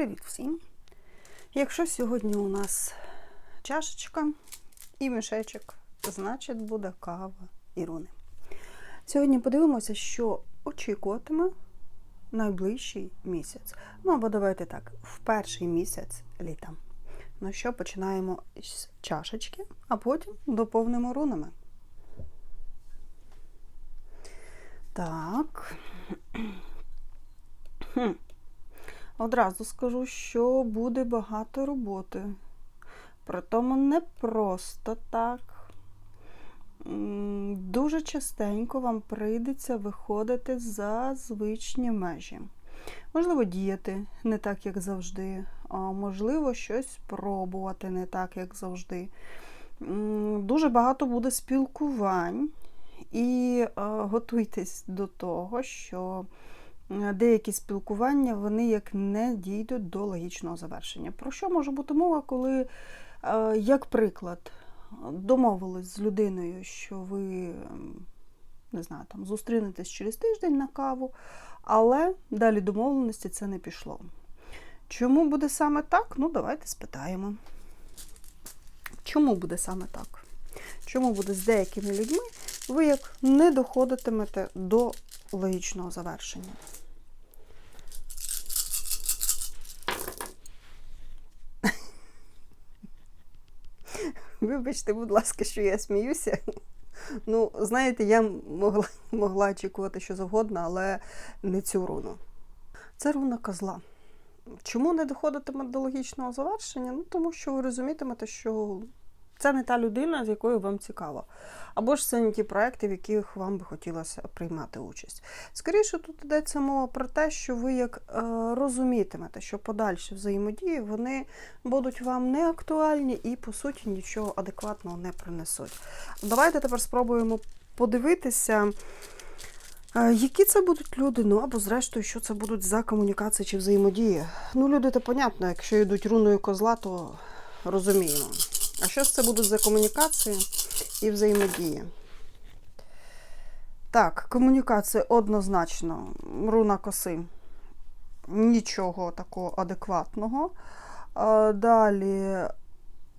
Привіт всім! Якщо сьогодні у нас чашечка і мішечок, значить буде кава і руни. Сьогодні подивимося, що очікуватиме найближчий місяць. Ну або давайте так, в перший місяць літа. Ну що, починаємо з чашечки, а потім доповнимо рунами. Так. Одразу скажу, що буде багато роботи. Притому не просто так. Дуже частенько вам прийдеться виходити за звичні межі. Можливо, діяти не так, як завжди, а можливо, щось пробувати не так, як завжди. Дуже багато буде спілкувань, і е, готуйтесь до того, що деякі спілкування вони як не дійдуть до логічного завершення. Про що може бути мова, коли, е, як приклад, домовились з людиною, що ви не знаю, там зустрінетесь через тиждень на каву, але далі домовленості це не пішло. Чому буде саме так? Ну, давайте спитаємо. Чому буде саме так? Чому буде з деякими людьми, ви як не доходитимете до логічного завершення? Вибачте, будь ласка, що я сміюся. Ну, знаєте, я могла, могла очікувати що завгодно, але не цю руну. Це руна козла. Чому не доходитиме до логічного завершення? Ну, тому що ви розумітимете, що це не та людина, з якою вам цікаво. Або ж це не ті проекти, в яких вам би хотілося приймати участь. Скоріше, тут йдеться мова про те, що ви як е, розумітимете, що подальші взаємодії вони будуть вам не актуальні і, по суті, нічого адекватного не принесуть. Давайте тепер спробуємо подивитися. Е, Які це будуть люди? Ну або зрештою, що це будуть за комунікації чи взаємодії? Ну, люди, то понятно, якщо йдуть руною козла, то розуміємо. А що ж це будуть за комунікації і взаємодії? Так, комунікація однозначно. Руна коси. Нічого такого адекватного. Далі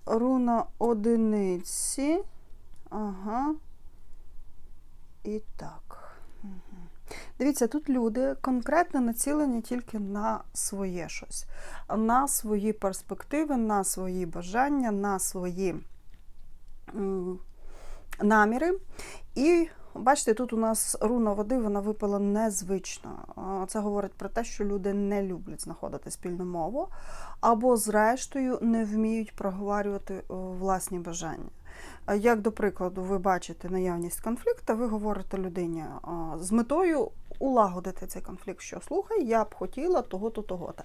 руна одиниці. Ага. І так. Дивіться, тут люди конкретно націлені тільки на своє щось, на свої перспективи, на свої бажання, на свої наміри. І бачите, тут у нас руна води, вона випала незвично. Це говорить про те, що люди не люблять знаходити спільну мову, або, зрештою, не вміють проговорювати власні бажання. Як до прикладу, ви бачите наявність конфлікту, ви говорите людині з метою улагодити цей конфлікт, що слухай, я б хотіла того-то, того-то.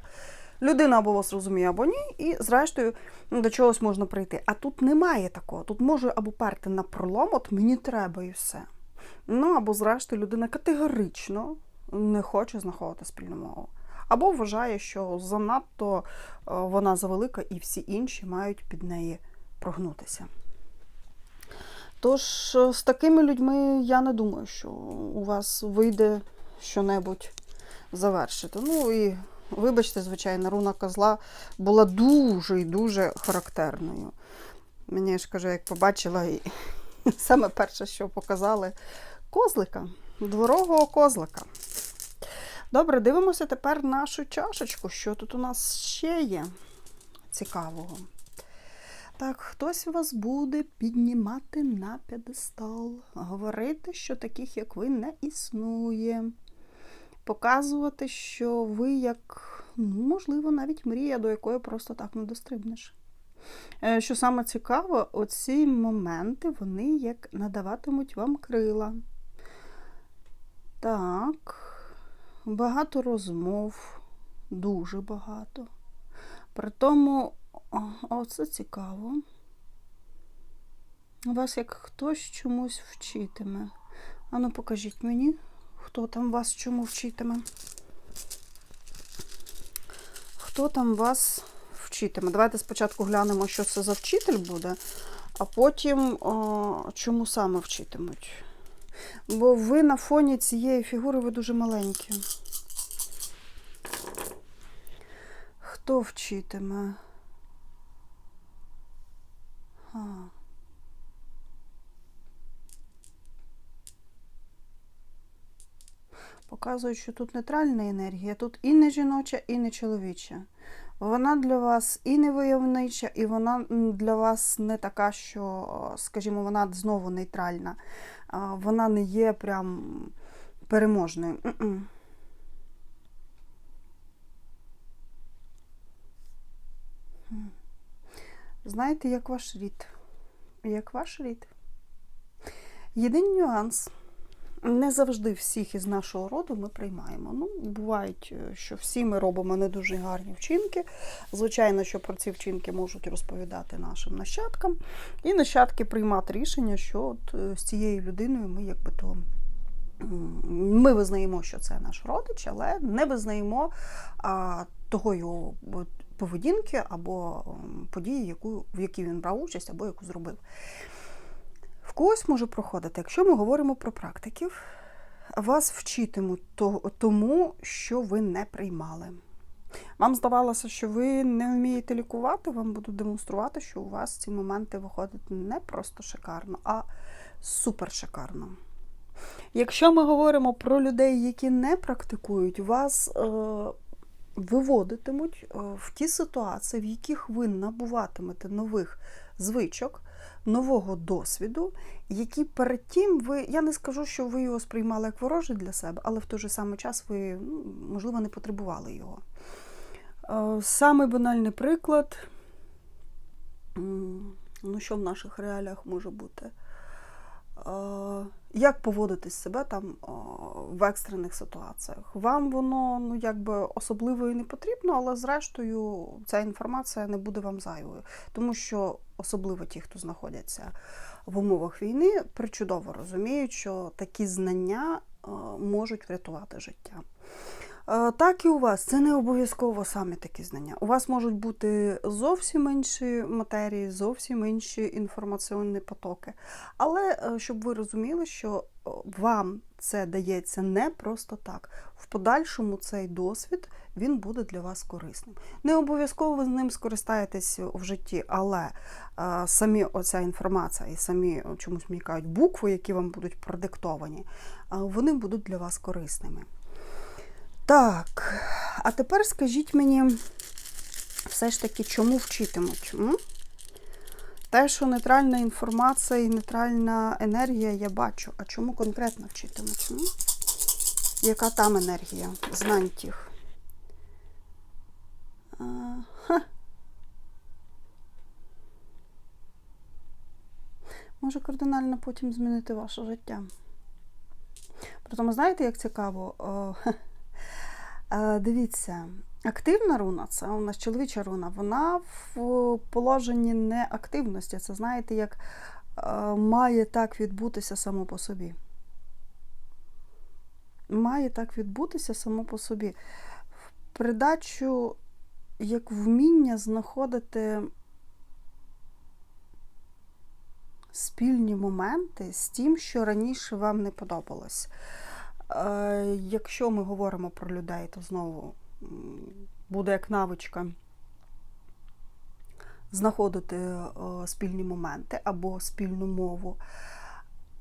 Людина або вас розуміє, або ні, і зрештою ну, до чогось можна прийти. А тут немає такого. Тут може або перти на пролом, от мені треба і все. Ну або, зрештою, людина категорично не хоче знаходити спільну мову. Або вважає, що занадто е, вона завелика, і всі інші мають під неї прогнутися. Тож е, з такими людьми я не думаю, що у вас вийде що-небудь завершити. Ну і вибачте, звичайно, руна козла була дуже і дуже характерною. Мені ж кажу, як побачила, і саме перше, що показали, козлика, дворового козлика. Добре, дивимося тепер нашу чашечку. Що тут у нас ще є цікавого? Так, хтось вас буде піднімати на п'єдестал, говорити, що таких, як ви, не існує. Показувати, що ви як, ну, можливо, навіть мрія, до якої просто так не дострибнеш. Е, Що саме цікаво, оці моменти, вони як надаватимуть вам крила. Так, багато розмов, дуже багато. При тому, о, оце цікаво. Вас як хтось чомусь вчитиме. Ану, покажіть мені, хто там вас чому вчитиме. Хто там вас вчитиме? Давайте спочатку глянемо, що це за вчитель буде, а потім о, чому саме вчитимуть. Бо ви на фоні цієї фігури ви дуже маленькі. Хто вчитиме? А. Показують, що тут нейтральна енергія, тут і не жіноча, і не чоловіча. Вона для вас і не войовнича, і вона для вас не така, що, скажімо, вона знову нейтральна. Вона не є прям переможною. М-м. Знаєте, як ваш рід? Як ваш рід? Єдиний нюанс. Не завжди всіх із нашого роду ми приймаємо. Ну, бувають, е, що всі ми робимо не дуже гарні вчинки. Звичайно, що про ці вчинки можуть розповідати нашим нащадкам, і нащадки приймати рішення, що от е, з цією людиною ми якби то. Ми визнаємо, що це наш родич, але не визнаємо а, того його поведінки або події, яку, в якій він брав участь, або яку зробив. В когось може проходити, якщо ми говоримо про практиків, вас вчитимуть тому, що ви не приймали. Вам здавалося, що ви не вмієте лікувати, вам будуть демонструвати, що у вас ці моменти виходять не просто шикарно, а супер шикарно. Якщо ми говоримо про людей, які не практикують, вас е, виводитимуть е, в ті ситуації, в яких ви набуватимете нових звичок, нового досвіду, які перед тим ви, я не скажу, що ви його сприймали як ворожий для себе, але в той же самий час ви, ну, можливо, не потребували його. Е, Самий банальний приклад, ну що в наших реаліях може бути? Е, Як поводитись себе там в екстрених ситуаціях? Вам воно ну якби особливо і не потрібно, але зрештою ця інформація не буде вам зайвою, тому що особливо ті, хто знаходяться в умовах війни, причудово розуміють, що такі знання е, можуть врятувати життя. Е, Так і у вас це не обов'язково саме такі знання. У вас можуть бути зовсім інші матерії, зовсім інші інформаційні потоки. Але е, щоб ви розуміли, що е, вам це дається не просто так. В подальшому цей досвід він буде для вас корисним. Не обов'язково ви з ним скористаєтесь в житті, але самі оця інформація і самі чомусь мені кажуть букви, які вам будуть продиктовані, вони будуть для вас корисними. Так, а тепер скажіть мені, все ж таки, чому вчитимуть? М? Те, що нейтральна інформація і нейтральна енергія, я бачу. А чому конкретно вчитимуть? М? Яка там енергія? Знань тих. Може кардинально потім змінити ваше життя. Притому, знаєте, як цікаво? О, Дивіться, активна руна, це у нас чоловіча руна, вона в положенні неактивності. Це знаєте, як е, має так відбутися само по собі. Має так відбутися само по собі. В придачу, як вміння знаходити спільні моменти з тим, що раніше вам не подобалось. Якщо ми говоримо про людей, то знову буде як навичка знаходити спільні моменти або спільну мову.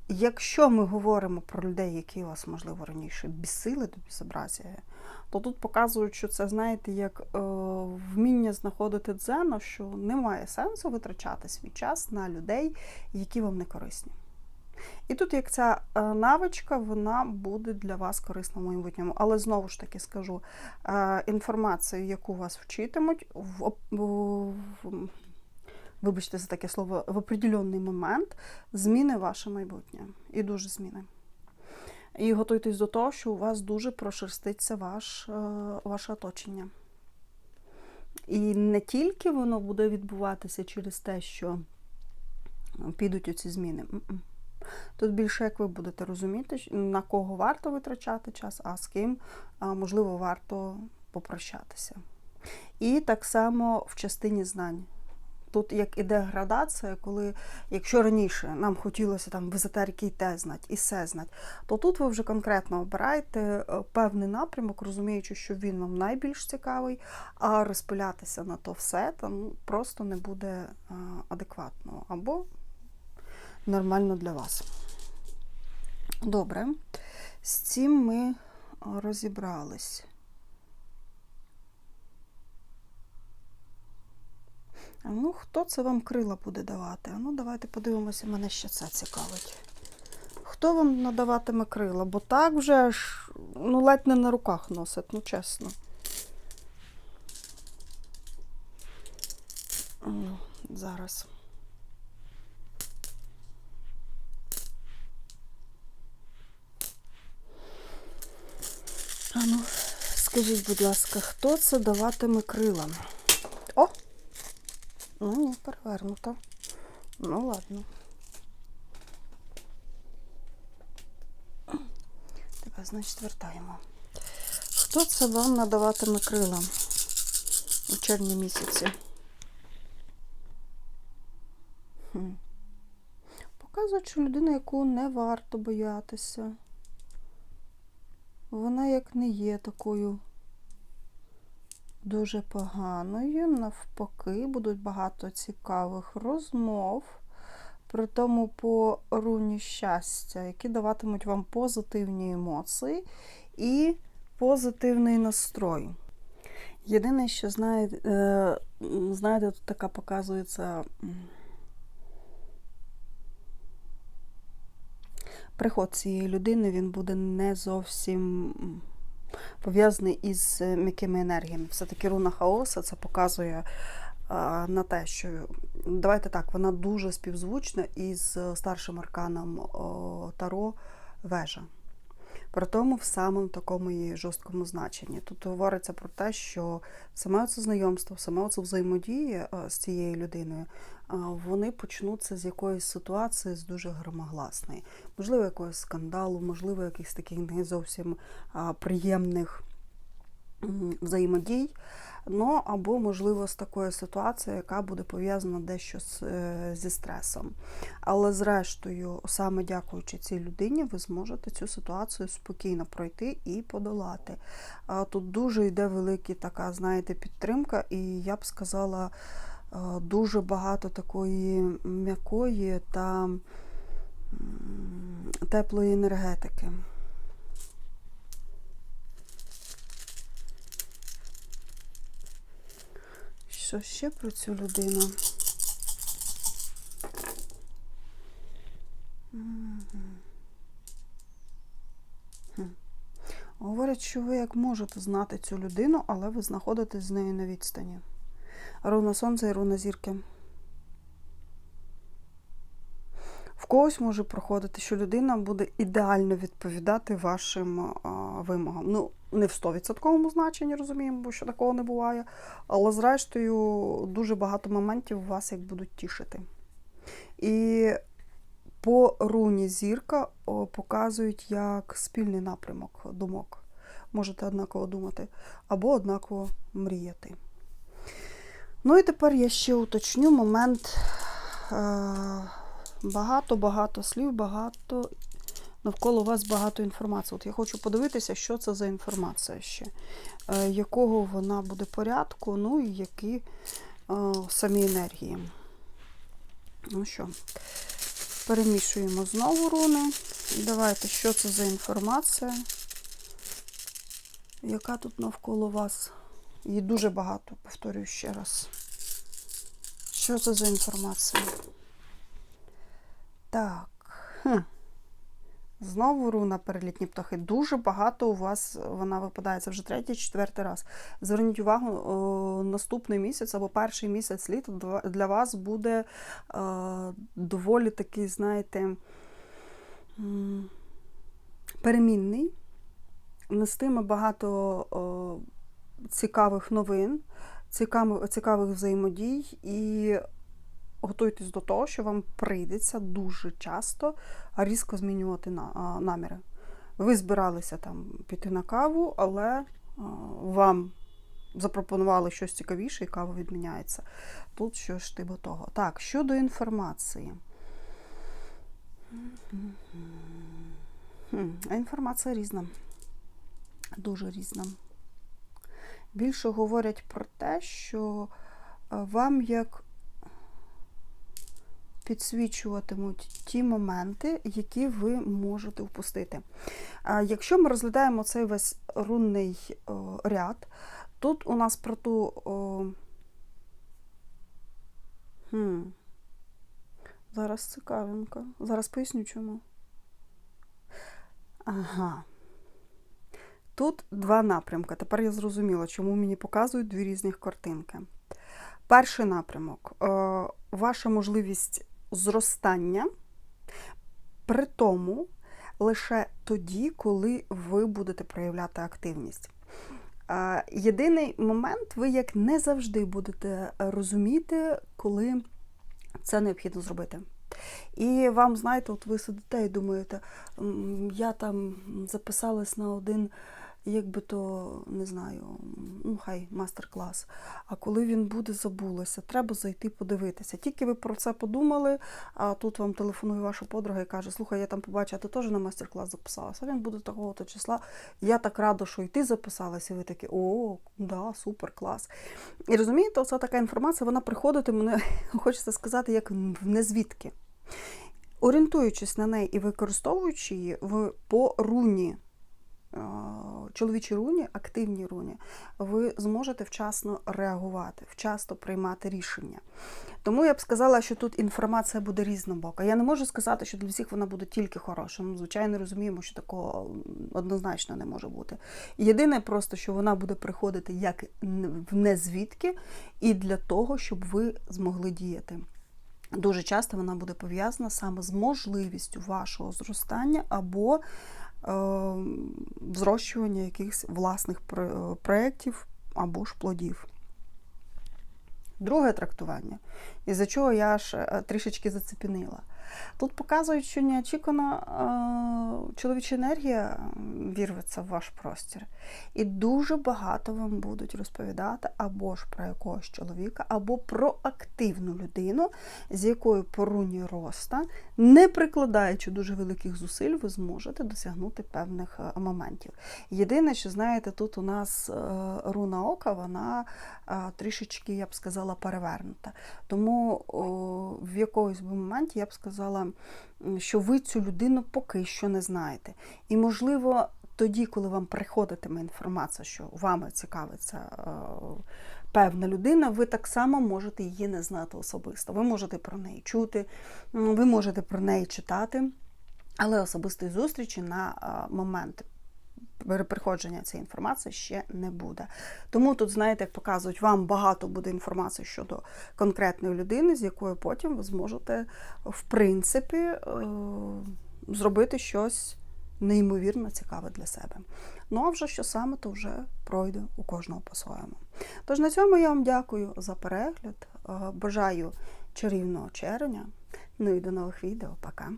Якщо ми говоримо про людей, які вас, можливо, раніше бісили до безобразія, то тут показують, що це, знаєте, як е, вміння знаходити дзено, що немає сенсу витрачати свій час на людей, які вам не корисні. І тут, як ця е, навичка, вона буде для вас корисна в майбутньому. Але знову ж таки скажу, е, інформацію, яку вас вчитимуть, в, в, вибачте за таке слово, в определенний момент зміни ваше майбутнє. І дуже зміни. І готуйтесь до того, що у вас дуже прошерститься ваш, е, ваше оточення. І не тільки воно буде відбуватися через те, що підуть оці зміни. Тут більше як ви будете розуміти, на кого варто витрачати час, а з ким, можливо, варто попрощатися. І так само в частині знань. тут як іде градація, коли якщо раніше нам хотілося там в езотерики і те знати, і все знати, то тут ви вже конкретно обираєте е, певний напрямок, розуміючи, що він вам найбільш цікавий, а розпилятися на то все там просто не буде адекватно або нормально для вас. Добре, з цим ми розібрались. Ну, хто це вам крила буде давати? Ну, давайте подивимося, мене ще це цікавить. Хто вам надаватиме крила? Бо так вже ж, ну, ледь не на руках носить, ну чесно. Зараз. А ну, скажіть, будь ласка, хто це даватиме крила? О! Ну ні, перевернуто. Ну ладно. Тебе, значить, вертаємо. Хто це вам надаватиме крила у червні місяці? Хм. Показують, що людина, яку не варто боятися. Вона як не є такою дуже поганою. Навпаки, будуть багато цікавих розмов. При тому по руні щастя, які даватимуть вам позитивні емоції і позитивний настрой. Єдине, що е, знаєте, тут така показується. Приход цієї людини він буде не зовсім пов'язаний із м'якими енергіями. Все-таки руна хаоса це показує а, на те, що давайте так, вона дуже співзвучна із старшим арканом Таро вежа. При тому в самому такому її жорсткому значенні. Тут говориться про те, що саме це знайомство, саме це взаємодія з цією людиною, вони почнуться з якоїсь ситуації з дуже громогласної. Можливо, якогось скандалу, можливо, якихось таких не зовсім приємних взаємодій. Ну, або, можливо, з такою ситуацією, яка буде пов'язана дещо з, е, зі стресом. Але, зрештою, саме дякуючи цій людині, ви зможете цю ситуацію спокійно пройти і подолати. Тут дуже йде велика така, знаєте, підтримка, і я б сказала, дуже багато такої м'якої та теплої енергетики. Що ще про цю людину? Говорять, що ви як можете знати цю людину, але ви знаходитесь з нею на відстані. Руна сонця і руна зірки. В когось може проходити, що людина буде ідеально відповідати вашим а, вимогам. Ну, не в 100% значенні, розуміємо, бо що такого не буває. Але, зрештою, дуже багато моментів вас як будуть тішити. І по руні зірка показують як спільний напрямок думок. Можете однаково думати, або однаково мріяти. Ну і тепер я ще уточню момент. Багато-багато слів, багато навколо вас багато інформації. От я хочу подивитися, що це за інформація ще, е, якого вона буде порядку, ну і які е, самі енергії. Ну що, перемішуємо знову руни. Давайте, що це за інформація, яка тут навколо вас? Її дуже багато, повторюю ще раз. Що це за інформація? Так. Хм. Знову руна перелітні птахи. Дуже багато у вас вона випадає. Це вже третій, четвертий раз. Зверніть увагу, о, наступний місяць або перший місяць літа для вас буде о, доволі такий, знаєте, перемінний. Нестиме багато о, цікавих новин, цікавих, цікавих взаємодій і готуйтесь до того, що вам прийдеться дуже часто різко змінювати наміри. Ви збиралися там піти на каву, але вам запропонували щось цікавіше, і кава відміняється. Тут що ж ти до того. Так, щодо інформації. Інформація різна. Дуже різна. Більше говорять про те, що е, вам як підсвічуватимуть ті моменти, які ви можете впустити. Якщо ми розглядаємо цей весь рунний ряд, тут у нас про ту. Хм, зараз цікавинка. Зараз поясню чому. Ага. Тут два напрямки. Тепер я зрозуміла, чому мені показують дві різні картинки. Перший напрямок е, ваша можливість зростання, при тому лише тоді, коли ви будете проявляти активність. Е, Єдиний момент, ви як не завжди будете розуміти, коли це необхідно зробити. І вам, знаєте, от ви сидите і думаєте, я там записалась на один, як би то, не знаю, ну хай мастер-клас. А коли він буде, забулося, треба зайти подивитися. Тільки ви про це подумали, а тут вам телефонує ваша подруга і каже, слухай, я там побачила, ти теж на мастер-клас записалася. Він буде такого-то числа. Я так рада, що і ти записалася. І ви такі, о, да, супер, клас. І розумієте, оця така інформація, вона приходить, мене хочеться сказати, як в незвідки. Орієнтуючись на неї і використовуючи її в по е, руні, активній руні, ви зможете вчасно реагувати, вчасно приймати рішення. Тому я б сказала, що тут інформація буде різнобока. Я не можу сказати, що для всіх вона буде тільки хороша. Ну, звичайно, розуміємо, що такого однозначно не може бути. Єдине просто, що вона буде приходити як в незвідки, і для того, щоб ви змогли діяти. Дуже часто вона буде пов'язана саме з можливістю вашого зростання або е, зрощування якихось власних проєктів або ж плодів. Друге трактування, із-за чого я ж е, трішечки зацепенила. Тут показують, що неочікувано е, чоловіча енергія вірветься в ваш простір. І дуже багато вам будуть розповідати або ж про якогось чоловіка, або про активну людину, з якою по руні роста, не прикладаючи дуже великих зусиль, ви зможете досягнути певних е, моментів. Єдине, що знаєте, тут у нас е, руна ока, вона трішечки, я б сказала, перевернута. Тому в якомусь моменті я б сказала, м, що ви цю людину поки що не знаєте. І, можливо, тоді, коли вам приходитиме інформація, що вами цікавиться е, певна людина, ви так само можете її не знати особисто. Ви можете про неї чути, ви можете про неї читати, але особистої зустрічі на е, момент приходження цієї інформації ще не буде. Тому тут, знаєте, як показують, вам багато буде інформації щодо конкретної людини, з якою потім ви зможете, в принципі, е, зробити щось неймовірно цікаве для себе. Ну а вже що саме, то вже пройде у кожного по-своєму. Тож на цьому я вам дякую за перегляд. Е, Бажаю чарівного червня. Ну і до нових відео. Пока.